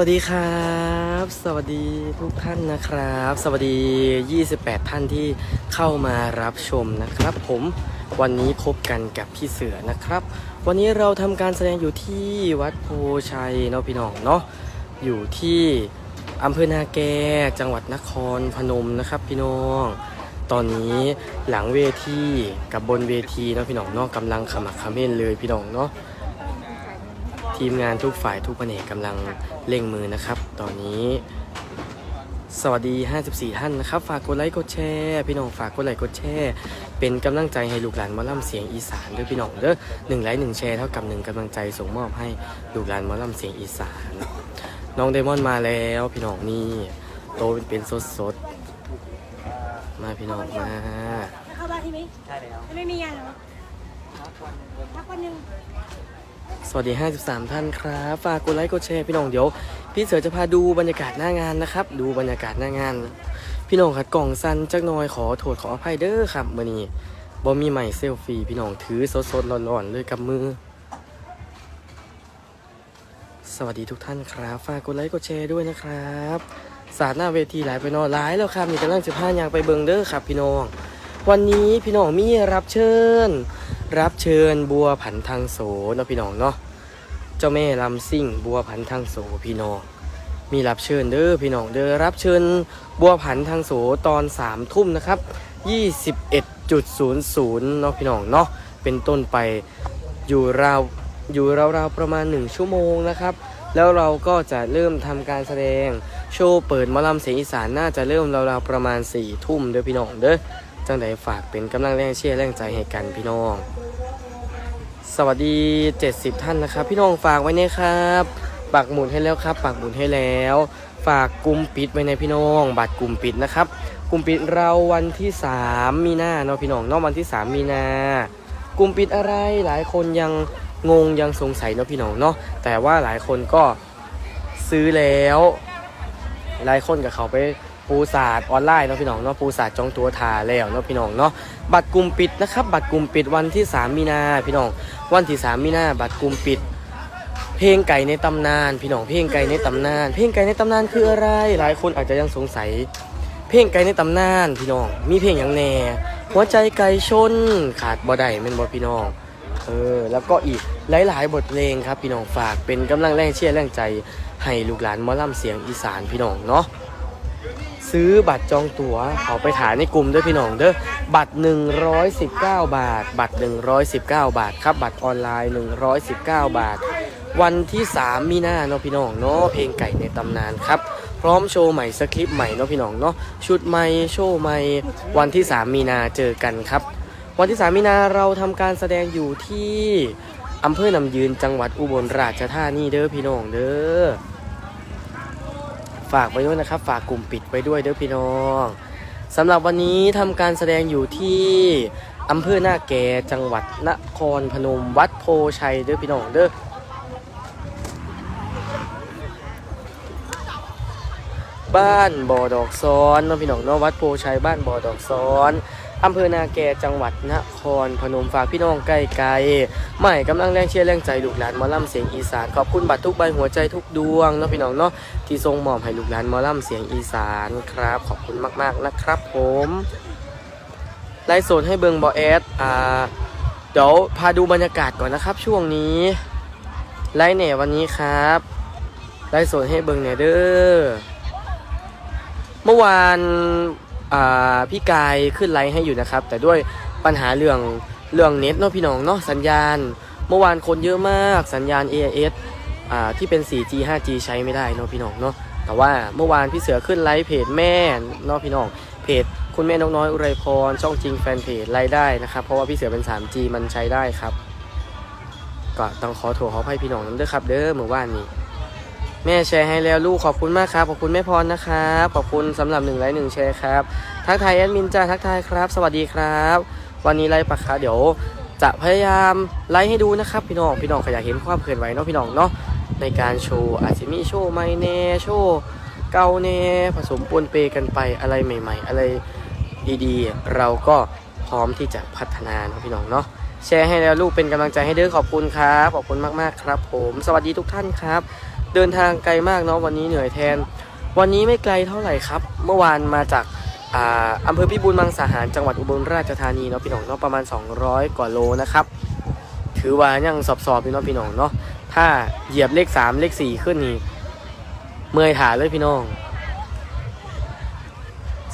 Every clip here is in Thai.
วัสดีครับ สวัสดีทุกท่านนะครับ สวัสดี 28 ท่านที่เข้ามารับชมนะครับ ผมวันนี้พบกันกับพี่เสือนะครับ วันนี้เราทำการแสดงอยู่ที่วัดโพชัยเนาะพี่น้องเนาะอยู่ที่อำเภอนาแกจังหวัดนครพนมนะครับพี่น้อง ตอนนี้หลังเวทีกับบนเวทีเนาะพี่น้องเนาะกำลังขมักขม้นเลยพี่น้องเนาะ ทีมงานทุกฝ่ายทุกแผนกกำลังเร่งมือนะครับ ตอนนี้ สวัสดี 54 ท่านนะครับ ฝากกดไลค์กดแชร์พี่น้องฝากกดไลค์กดแชร์เป็นกำลังใจให้ลูกหลานหมอลำเสียงอีสานด้วยพี่น้องเด้อหนึ่งไลค์หนึ่งแชร์เท่ากับหนึ่งกำลังใจส่งมอบให้ลูกหลานหมอลำเสียงอีสานน้องเดมอนมาแล้วพี่น้องนี่โตเป็นเป็นสดสดๆมาพี่น้องมาเข้าบ้านที่ไหมใช่แล้วไม่มีงานเหรอพักวันหนึ่ง สวัสดี 53 ท่านครับ ฝากกดไลค์กดแชร์พี่น้องเดี๋ยว พี่เสือจะพาดูบรรยากาศหน้างานนะครับ ดูบรรยากาศหน้างาน พี่น้องขัดกล่องสั้นจักหน่อยขอโทษขออภัยเด้อครับมื่อนี้บ่มีใหม่เซลฟี่พี่น้องถือสดๆร้อนๆเลยกับมือ สวัสดีทุกท่านครับ ฝากกดไลค์กดแชร์ด้วยนะครับ สาดหน้าเวทีหลายไปนอนหลายแล้วครับนี่กำลังจะพายางไปเบิงเด้อครับพี่น้อง วันนี้พี่น้องมีรับเชิญ รับเชิญบัวผันทางโสเนาะพี่น้องเนาะเจ้าแม่ลำซิ่งบัวผันทางโสพี่น้อง มีรับเชิญเด้อพี่น้องเด้อรับเชิญบัวผันทางโสตอน3ามทุ่มนะครับ21.00เนาะพี่น้องเนาะเป็นต้นไปอยู่ราวอยู่ราวๆประมาณ 1 ชั่วโมงนะครับ แล้วเราก็จะเริ่มทำการแสดง โชว์เปิดมอลำเสียงอีสานน่าจะเริ่มราวๆประมาณ4ี่ทุ่มเด้อพี่น้องเด้อ จังใดฝากเป็นกำลังแรงเชียร์แรงใจให้กันพี่น้อง สวัสดี 70 ท่านนะครับ พี่น้องฝากไว้นะครับปักหมุดให้แล้วครับปักหมุดให้แล้ว ฝากกลุ่มปิดไว้ในพี่น้อง บัตรกลุ่มปิดนะครับกลุ่มปิดเราวันที่ 3 มีนาเนาะพี่น้องเนอกวันที่ 3 มีนากลุ่มปิดอะไรหลายคนยังงงยังสงสัยเนาะพี่น้องเนาะแต่ว่าหลายคนก็ซื้อแล้ว หลายคนกับเขาไป ปูศาสตร์ออนไลน์เนาะพี่น้องเนาะปูศาสตร์จองตัวทาแล้วเนาะพี่น้องเนาะบัตรกลุ่มปิดนะครับ บัตรกลุ่มปิดวันที่ 3 มีนาพี่น้องวันที่ 3 มีนาบัตรกลุ่มปิด เพลงไก่ในตำนาน พี่น้องเพลงไก่ในตำนาน เพลงไก่ในตำนานคืออะไร หลายคนอาจจะยังสงสัย เพลงไก่ในตำนานพี่น้องมีเพลงอย่างแน่หัวใจไก่ชนขาดบ่ได้แม่นบ่พี่น้องเออแล้วก็อีกหลาย ๆ บทเพลงครับพี่น้องฝากเป็นกำลังแรงเชียร์แรงใจให้ลูกหลานมอลำเสียงอีสานพี่น้องเนาะ ซื้อบัตรจองตั๋วเอาไปถ่ายในกลุ่มด้วยพี่น้องเด้อบัตร 119 บาท บัตร 119 บาทครับบัตรออนไลน์ 119 บาท วันที่ 3 มีนาเนาะพี่น้องเนาะเพลงไก่ในตำนานครับพร้อมโชว์ใหม่สคริปต์ใหม่เนาะพี่น้องเนาะชุดใหม่โชว์ใหม่วันที่ 3 มีนาเจอกันครับ วันที่ 3 มีนาเราทำการแสดงอยู่ที่อำเภอนำยืนจังหวัดอุบลราชธานีเด้อพี่น้องเด้อ ฝากไว้ด้วยนะครับ ฝากกลุ่มปิดไว้ด้วยเด้อพี่น้องสำหรับวันนี้ทำการแสดงอยู่ที่อำเภอหน้าแกจังหวัดนครพนมวัดโพชัยเด้อพี่น้องเด้อบ้านบ่อดอกซ้อนเนาะพี่น้องเนาะวัดโพชัยบ้านบ่อดอกซ้อน อำเภอนาแกจังหวัดนครพนมฝากพี่น้องใกล้ๆใหม่กำลังแรงเชียร์แรงใจลูกหลานมอลำเสียงอีสานขอบคุณบัตรทุกใบหัวใจทุกดวงเนาะพี่น้องเนาะที่ทรงมอบให้ลูกหลานมอลำเสียงอีสานครับ ขอบคุณมากๆนะครับผมไลฟ์สดให้เบิงบอแอดอ่าเดี๋ยวพาดูบรรยากาศก่อนนะครับ ช่วงนี้ไลฟ์เน่วันนี้ครับไลฟ์สดให้เบิงเน่เด้อเมื่อวาน พี่กายขึ้นไลฟ์ให้อยู่นะครับ แต่ด้วยปัญหาเรื่องเรื่องเน็ตเนาะพี่น้องเนาะสัญญาณ เมื่อวานคนเยอะมากสัญญาณ AIS อ่าที่เป็น 4G 5G ใช้ไม่ได้เนาะพี่น้องเนาะแต่ว่าเมื่อวานพี่เสือขึ้นไลฟ์เพจแม่เนาะพี่น้องเพจคุณแม่นกน้อยอุไรพรช่องจริงแฟนเพจไลฟ์ได้นะครับ เพราะว่าพี่เสือเป็น 3G มันใช้ได้ครับ ก็ต้องขอโทษขออภัยพี่น้องน้ำด้อครับ เด้อเมื่อวานนี้ แม่แชร์ให้แล้วลูกขอบคุณมากครับ ขอบคุณแม่พรนะครับ ขอบคุณสำหรับหนึ่งไลค์หนึ่งแชร์ครับ ทักทายแอดมินจ้าทักทายครับ สวัสดีครับ วันนี้ไลฟ์ปะคะเดี๋ยวจะพยายามไลฟ์ให้ดูนะครับ พี่น้องพี่น้องขยากเห็นความเคลื่อนไหวเนาะพี่น้องเนาะในการโชว์อาจจะมีโชว์ไม่แน่โชว์เกาแน่ผสมปนเปกันไปอะไรใหม่ ๆ อะไรดีๆ เราก็พร้อมที่จะพัฒนาเนาะพี่น้องเนาะแชร์ให้แล้วลูกเป็นกำลังใจให้เด้อขอบคุณครับขอบคุณมากๆครับ ผม สวัสดีทุกท่านครับ เดินทางไกลมากเนาะวันนี้เหนื่อยแทน วันนี้ไม่ไกลเท่าไหร่ครับ เมื่อวานมาจากอ่าอำเภอพิบูลมังสาหารจังหวัดอุบลราชธานีเนาะพี่น้องเนาะประมาณ 200 กว่าโลนะครับ ถือว่ายังสอบๆอยู่เนาะพี่น้องเนาะถ้าเหยียบเลข 3 เลข 4 ขึ้นนี่เมื่อยขาเลยพี่น้อง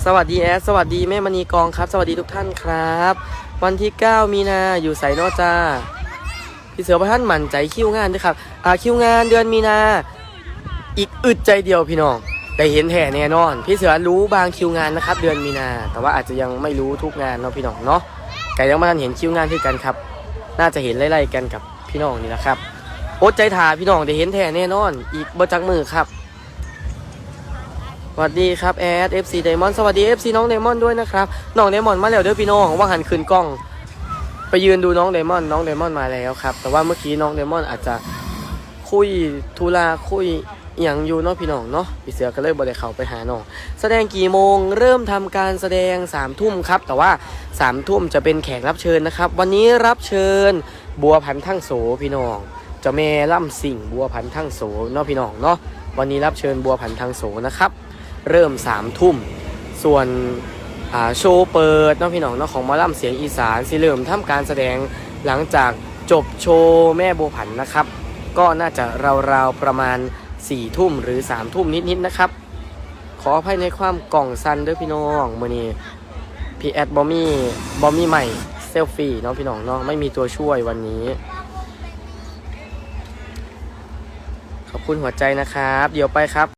สวัสดีแอดสวัสดีแม่มณีกองครับ สวัสดีทุกท่านครับ วันที่ 9 มีนาอยู่ใส่นอจ้า พี่เสือพระท่านหมั่นใจคิวงานด้วยครับอ่าคิวงานเดือนมีนา อีกอึดใจเดียวพี่น้องแต่เห็นแท้แน่นอน พี่เสือรู้บางคิวงานนะครับ เดือนมีนา แต่ว่าอาจจะยังไม่รู้ทุกงานเนาะพี่น้องเนาะไก่ยังไม่ทันเห็นคิวงานที่กันครับ น่าจะเห็นไล่ๆกันกับพี่น้องนี่แหละครับอดใจถ่าพี่น้องได้เห็นแท้แน่นอน อีกบจักมือครับสวัสดีครับแอด FC Diamond สวัสดี FC น้อง Diamond ด้วยนะครับน้อง Diamond มาแล้วเด้อพี่น้องว่าหันคืนกล้อง ไปยืนดูน้อง Diamond น้อง Diamond มาแล้วครับ แต่ว่าเมื่อกี้น้อง Diamond อาจจะคุยธุระคุยอย่างอยู่เนาะพี่น้องเนาะพี่เสือก็เลยบ่ได้เขาไปหาน้องแสดงกี่โมงเริ่มทำการแสดง3ามทุ่มครับ แต่ว่า3ามทุ่มจะเป็นแขกรับเชิญนะครับ วันนี้รับเชิญบัวพันธ์ทั้งโสพี่น้องเจ้าแม่ล่ำสิ่งบัวพันธ์ทั้งโสเนาะพี่น้องเนาะวันนี้รับเชิญบัวพันธ์ทั้งโสนะครับ เริ่ม3ามทุ่มส่วน อ่าโชว์เปิดเนาะพี่น้องเนาะของหมอล่ำเสียงอีสานสิเริ่มทำการแสดงหลังจากจบโชว์แม่บัวผันนะครับ ก็น่าจะราวๆประมาณ4ี่ทุ่มหรือ3ามทุ่มนิดๆนะครับ ขออภัยในความกล่องซันด้วยพี่น้องมือนี้พีแอดบอมมี่บอมี่ใหม่เซลฟี่เนาะพี่น้องเนาะไม่มีตัวช่วยวันนี้ ขอบคุณหัวใจนะครับ เดี๋ยวไปครับ